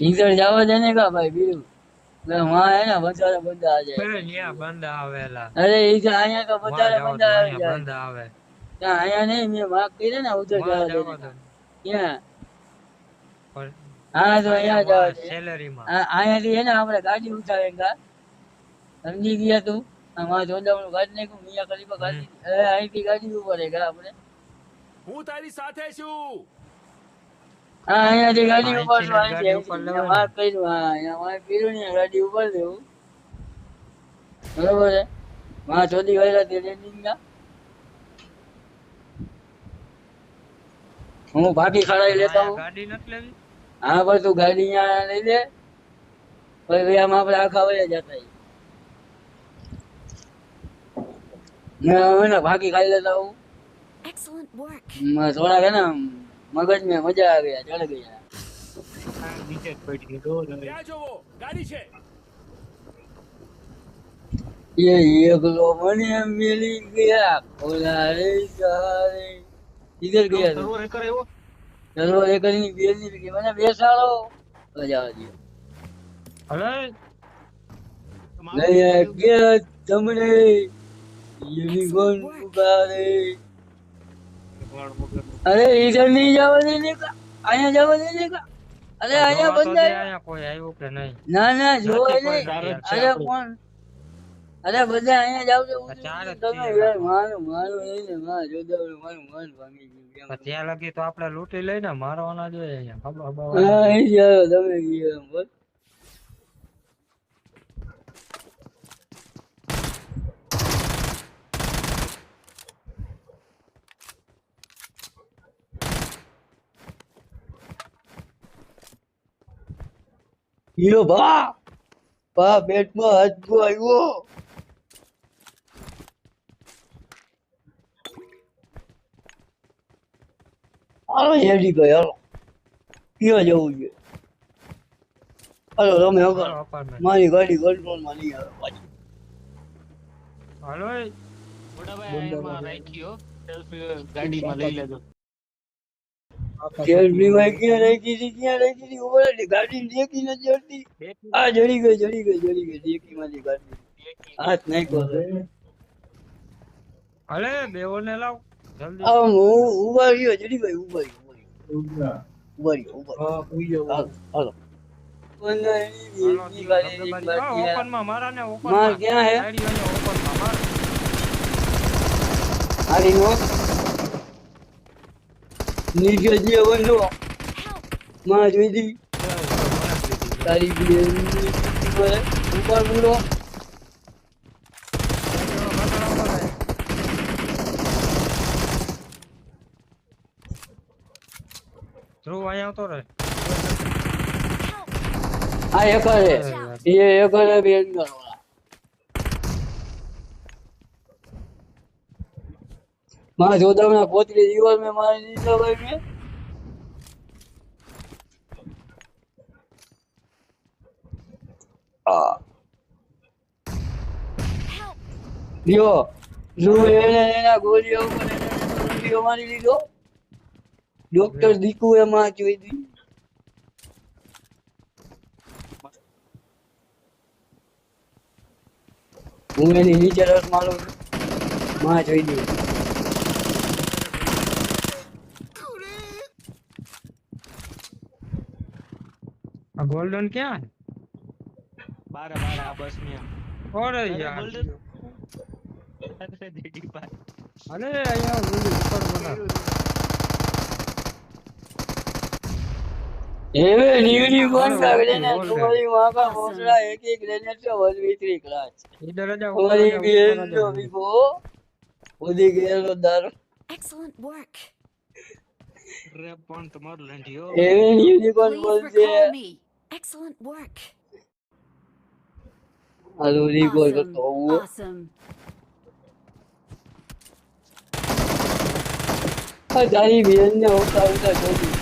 Either આ તો અહીંયા જવા દે. ગાડી ઉઠાવે સમજી ગયા તું? અમારા જોડાવાનું ગાડી નાખ્યું મિયા ખલીફા ગાડી અહીંથી ગાડી ઉપર હે આપણે? હું તારી સાથે છું. અહીંયાથી ગાડી અહીંથી ઉપર ને અહીંથી ગાડી ને. હા ઉપર દેવું. બરોબર છે? માં ચોથી વાયરા તે રેડિંગના હું ભાગી ખડાઈ લેતા હું ગાડી નથી લેવી? હા પણ તું ગાડી અહીંયા લઈ લે. પછી આમ આપણે આખા વયા જતા મેં ભાગી ખાઈ લેતા હું Excellent work. થોડા છે ને મગજ મેં મજા આવી ગયા ચડ ગયા નીચે જ પડી ગયો ડોર હવે ત્યાં જોવો ગાડી છે ये एकलो મને મિલી ગયા ઓલા રે સહારે ઇધર ગયા તું સર્વર કરે એવો ચલો એ કરીને બેલ ની કે મને બેસાડો તો જવા દો હલે લઈ ગયા તમને યુનિકોર્ન પુકારે વાળ વગર અરે ઈધર નહીં જવા દે ને અહીંયા જવા દે ને અરે અહીંયા બંધ અહીંયા કોઈ આવ્યો કે નહીં? ના ના જો છે અરે કોણ? અરે બધા અહીંયા જાવ જ તમે. યાર મારું મારું નહીં ને માં જોદાવડું મારું મન ભાંગી ગયું ત્યાં લગી તો આપણે લૂંટી લઈને મારવાના જોઈએ અહીંયા. ખબર ખબર. તમે ગયો બોલ. હીરો બા ભા પેટમાં હાથકો આવ્યો. હાલો હેડી ગયો હાલો. ક્યાં જવું છે? હાલો તમે મારી ગાડી કંટ્રોલમાં નહીં આવે પાછી. હાલો મોટા ભાઈ સેલ્ફી ગાડીમાં લઈ લેજો. સેલ્ફી માં ક્યાં રાખી હતી ક્યાં રાખી હતી ખબર હતી ગાડી દેખી નથી જડતી આ જડી ગઈ જડી ગઈ જડી ગઈ દેખી માંથી ગાડી હાથ નાખ્યો છે. હાલે બેઓને લાવ જલ્દી આમ હું ઊભા રહ્યો જડી ગઈ ઊભા રહ્યો ઊભા રહ્યો ઊભા રહ્યો હાલો હાલો બંધ એની હાલો, એની ગાડી ધબધબાની. એક બાકી હા, છે. ઓપનમાં મારા ને માર ઓપનમાં ક્યાં હે ગાડી અહીંયા ઓપનમાં માર હારી નો નીચે જે બંધો માં જોઈ દી તારી બેન ઉપર બોલો ધ્રુવ અહીંયા આવતો રહે આ એક હે એ એક છે બેન કરવા માં જોદામણા પોતરી દિવસ મેં મારી દીધો ભાઈ આ લ્યો જો એને એના ગોળીઓ ઉપર ગોળીઓ મારી લીધો. ડોક્ટર દીકુ એમાં જોઈ દી હું એની નીચે રસ મારું છું. માં જોઈ દી આ ગોલ્ડન ક્યાં બારે બારે આ બસની ઓરે યાર. ભાઈ. અરે અહીંયા ગોલ્ડન ઉપર બના એવે કોણ હા, ને બોલ, તમારી માકા ભોસડા એક એક ગ્રેનેડ છે વલવી ત્રી ક્લાસ ઇધર જ ઓરી ઉપર જ આવો. ઓદી ગયેલો દારૂ. Excellent work. રે પણ તમારું લંઢિયો એવે બોલશે recall me. Excellent work. Recall Awesome. કરતો હોવો Awesome. આ તારી બેન ને હોતા હોતા જોડી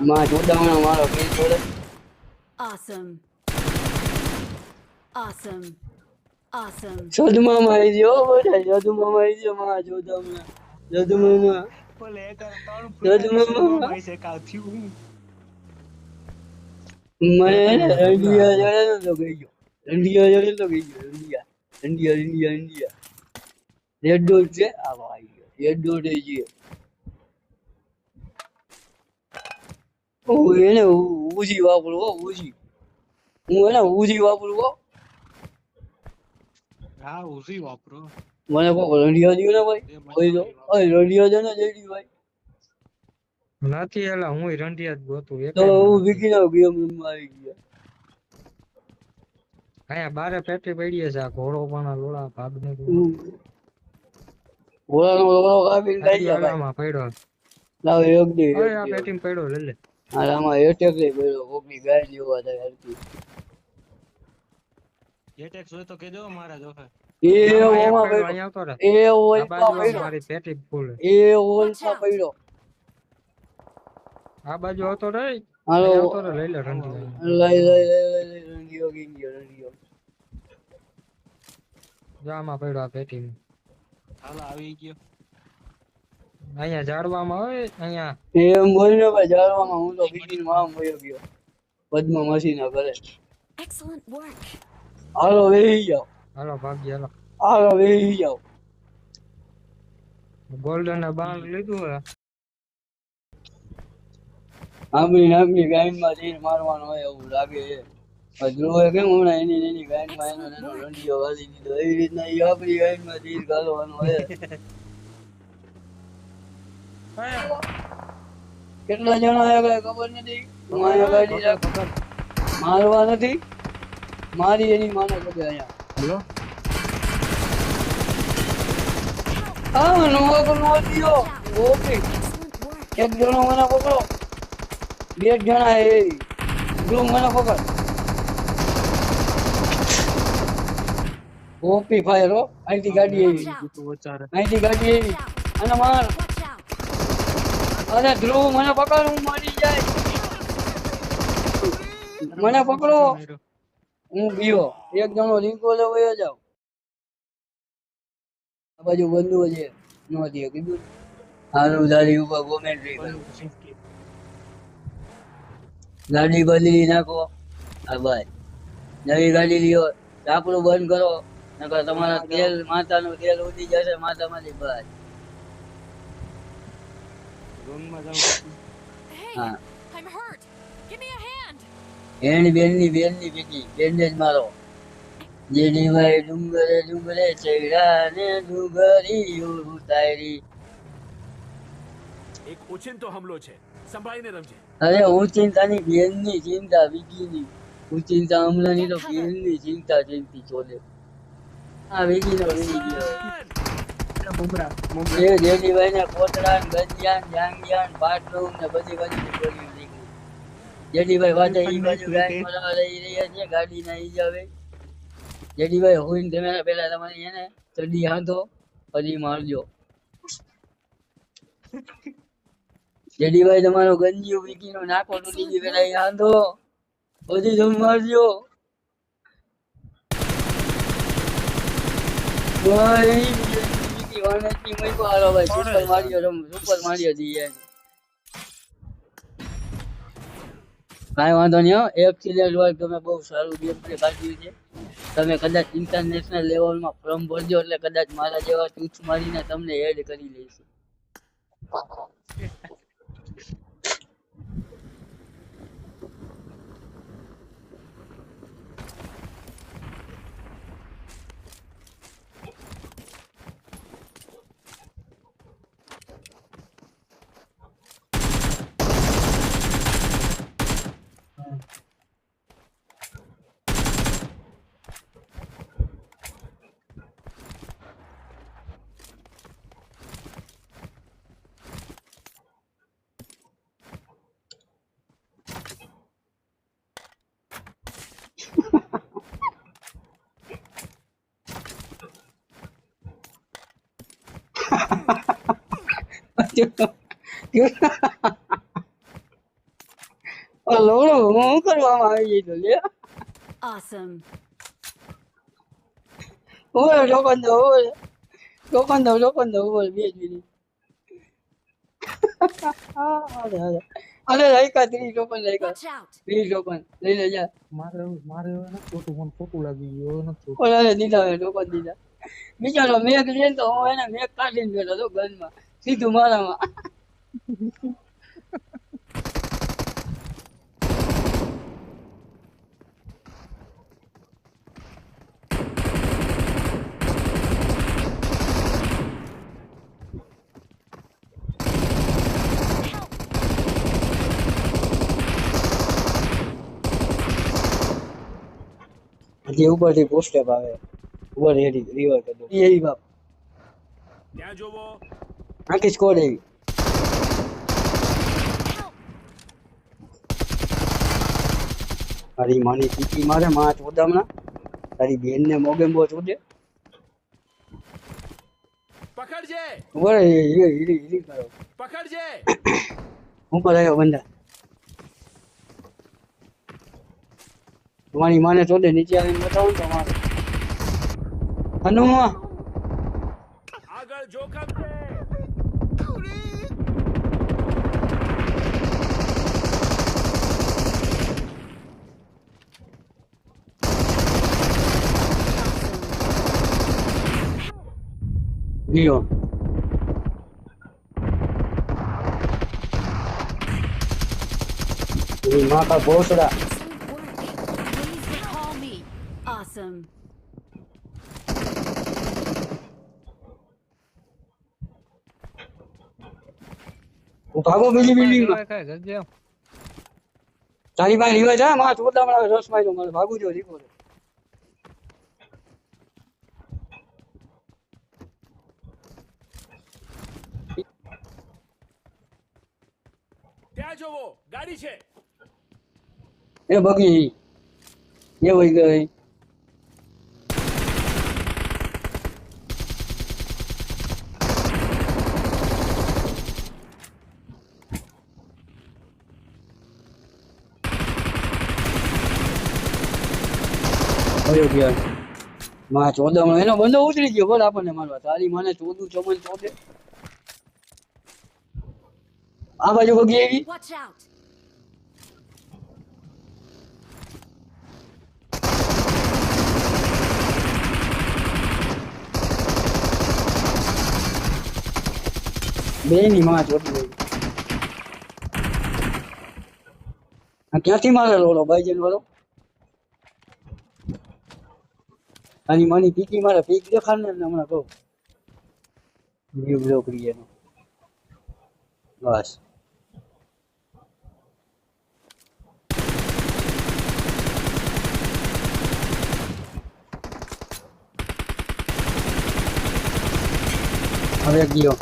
માં જોડાવણા મારો કે જોડે Awesome. Awesome. Awesome. સદમાં મારી દો બધા સદમાં મારી દો માં જોડાવણા સદમાં ઓલે એક ત્રણ દૂધમાં- છે કાલ થયું મને રંડિયા જોડે તો ગઈ ગયો. રંડિયા જોડે તો ગઈ ગયો રંડિયા. રંડિયા રંડિયા રંડિયા. રેડ ડોટ છે? આ ભાઈ રેડ ડોટ એ છે હું એને ઉજી વાપરું હો ઉજી. હું એને ઉજી વાપરું હો. હા ઉજી વાપરો. મને કોક રંડિયા દ્યો ને ભાઈ. કોઈ જો ઓય રંડિયા દે ને જલ્દી ભાઈ. નથી એલા હું રંડિયા જ ગોતું એક તો હું વિકી ના ગેમ આવી ગયા. અહીંયા બારે પેટી પડી છે આ ઘોડો પણ લોળા લોડા ભાગ ને ઘોડાનો લોડો કાપીને ખાઈ ગયા ભાઈ. માં પડ્યો. લાવ એક દે ઓય આ પેટી પડ્યો લે લે. આ આમાં એટેક લઈ પડ્યો કોકની ગાડી જોવા થાય હરકી એટેક હોય તો કેજો મારા જોખે એ ઓમાં પડ્યો. એ આ ઓલમાં બાજુ પડ્યો મારી પેટી ફૂલ એ ઓલમાં પડ્યો આ બાજુ આવતો રે હાલો. આવતો રે લઈ લે રંડિયા લઈ લઈ લઈ લઈ લઈ રંગીયો ગઈ રંગીયો. જામાં પડ્યો આ પેટી હાલો આવી ગયો. અહીંયા ઝાડવામાં હોય અહીંયા. એમ બોલને ભાઈ ઝાડવામાં હું તો બીજી માં વયો ગયો. પદ્મ મસીના ઘરે. એક્સલન્ટ વર્ક હાલો વેહી જાઓ હાલો ભાગ્ય હાલો. હાલો વેહી જાઓ. ગોલ્ડન બાણ લીધું હે આંબલી નામની ગાયનમાં તીર મારવાનો હોય એવું લાગે છે. ધ્રુવે કેમ હમણાં એની એની ગાયનમાં એનો એનો રંડિયો વાળી દીધો? એવી રીતના ઈ આપણી ગાયનમાં તીર ઘાલવાનો હોય. કેટલા જણા આવ્યા કઈ ખબર નથી? હું અહીંયા ગાડી મારવા નથી. મારી એની માને પગે અહીંયા. હા Ah, નો દિયો ઓકે Excellent work. એક જણો મને પકડો બે જણા એ તું મને પકડ ઓપી ફાયર હો અહીંથી ગાડી out. અહીંથી ગાડી આવી અને માર. અરે ધ્રુવ મને પકડ હું મરી જાય મને પકડો હું ગયો. એક જણો રીંકો લેવો જાવ આ બાજુ બંધુ છે. નો દે કીધું. હારું દાદી ઉપર કોમેન્ટ્રી ગાડી બદલી નાખો. હા ભાઈ. નવી ગાડી લ્યો. ઢાંકણું બંધ કરો. નકર તમારા તેલ માતાનું તેલ ઉડી જશે માથામાંથી રૂમમાં Hey, હા. I'm hurt. Give me a hand. એની બેનની બેનની બેટી બેનને જ મારો. જેની ભાઈ ડુંગરે ડુંગરે ચડ્યા ને ડુંગરી ઉતારી. એક ઓચિંતો હમલો છે. સંભાળીને રમજે. અરે હું બેનની ચિંતા વિકીની. હું હમલાની તો બેનની ચિંતા ચિંતી ચોલે. આ વિકીનો રહી ગયો. એ જેડીભાઈ ને કોતરા ને ગંજિયાન જાંગિયાન પાટલું ને બધી બધી બોલી નીકળી જેડીભાઈ વાતે ઈ બાજુ ગાડી મળવા લઈ રહ્યા છે ગાડી ના ઈ જાવે જેડીભાઈ હોઈને તમે પેલા તમારી એને ચડી હાંધો પછી મારજો. જેડીભાઈ તમારો ગંજીયો વીકીનો નાકો તૂટી ગયો પેલા ઈ હાંધો પછી તમે મારજો. ભાઈ વીકી મૂક્યો હાલો ભાઈ સુપર માર્યો રમ સુપર માર્યો દી કાંઈ વાંધો નહીં હો. એક્સિલેન્ટ વર્ક તમે બહુ સારું ગેમ પ્લે કાઢ્યું છે. તમે કદાચ ઇન્ટરનેશનલ લેવલમાં ફોર્મ ભરજો એટલે કદાચ મારા જેવા ચૂચ મારીને તમને એડ કરી લઈશું. લોડો હું કરવામાં આવી જતો લે Awesome. ઓય ટોકન દો ઓય ટોકન દો ટોકન દો ઓય બે જ મિનિટ અરે અરે અરે લાયકા ત્રીસ લાયકા Watch ત્રીસ ચોપન લઈ લે જા મારે મારે નથી મને ખોટું લાગી ગયું નથી. દીધા હવે દીધા બિચારો મેઘ લે તો હું એને મેઘ કાઢીને બેઠો હતો ગનમાં સીધું મારામાં. હજી ઉપરથી પોસ્ટેપ આવે. ઉપર રેડી રિવર કરી દો એવી બાપ. ત્યાં જોવો. આખી સ્કોડ એવી તારી માની પીકી મારે માં ચોદામણા તારી બેન ને મોગે મો ચોદે પકડજે. ઉપર હીરી હીરી હીરી કરો. પકડજે. ઉપર આવ્યો બંદા. તમારી માને ચોદે નીચે આવીને બતાવો ને તમારે હનુમા આગળ જોખમ છે ગયો એ ભોસડા. Awesome. ભાગો બીજી બિલ્ડિંગમાં તારી પાસે રિવાજ હા માં ચોદામણા રસમાં તો મારે ભાગું જો રીકો ત્યાં જોવો ગાડી છે. એ બગી એ વહી ગઈ. કયો ગયા માં એનો બંદો ઉતરી ગયો. બોલ આપણને મારવા. તારી મને ચોદું ચોમન ચોદે. આ બાજુ બગી આવી. બે ની માં ચોટી ગઈ. ક્યાંથી મારેલો ઓલો બાઈજન વાળો? આની માની પીકી મારે પીક દેખાડ ને હમણાં કહું. વ્યૂ બ્લોક એનો બસ. હવે ગયો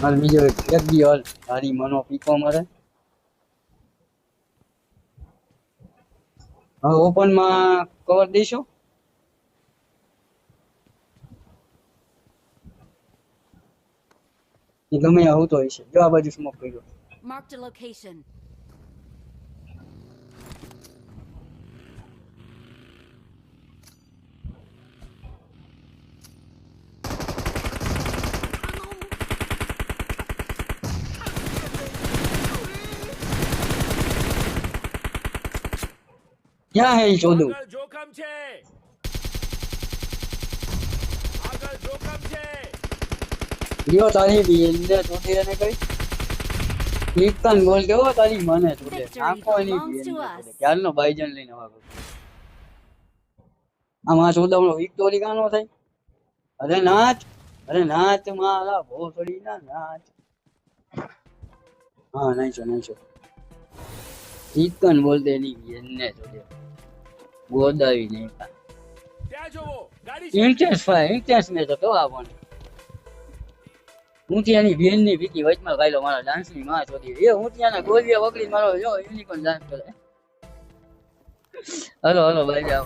હાલ બીજો એક. ગયો હાલ. તારી મનો પીકો મારે. ઓપનમાં કવર દઈશું. ગમે આવું તો છે. જો આ બાજુ સ્મોક કર્યો. Mark the location. ક્યાં હેલ ચોદુ જોખમ છે. આગળ જોખમ છે. લ્યો તારી બેનને ચોદી એને કઈ. કીર્તન બોલ કેવો તારી મને ચોટે આખો એની to ક્યારનો બાઈજન લઈને વાગો આમાં ચોદામણો વિક્ટોરી કાનો થાય? અરે નાચ અરે નાચ મારા ભોસડી ના નાચ. હા નાચો નાચો. કીર્તન બોલતે નહીં એને ચોટે ગોદાવી નહીં ઇન્ટરેસ્ટ ભાઈ ઇન્ટરેસ્ટ ને તો કેવા પણ હું ત્યાંની બેનની ભીકી વચમાં ગાયલો મારા ડાન્સની માં છોડી. એ હું ત્યાંના ગોલિયા વગડી મારો જો યુનિકોર્ન ડાન્સ કરે. હલો હલો ભાઈ જાઓ.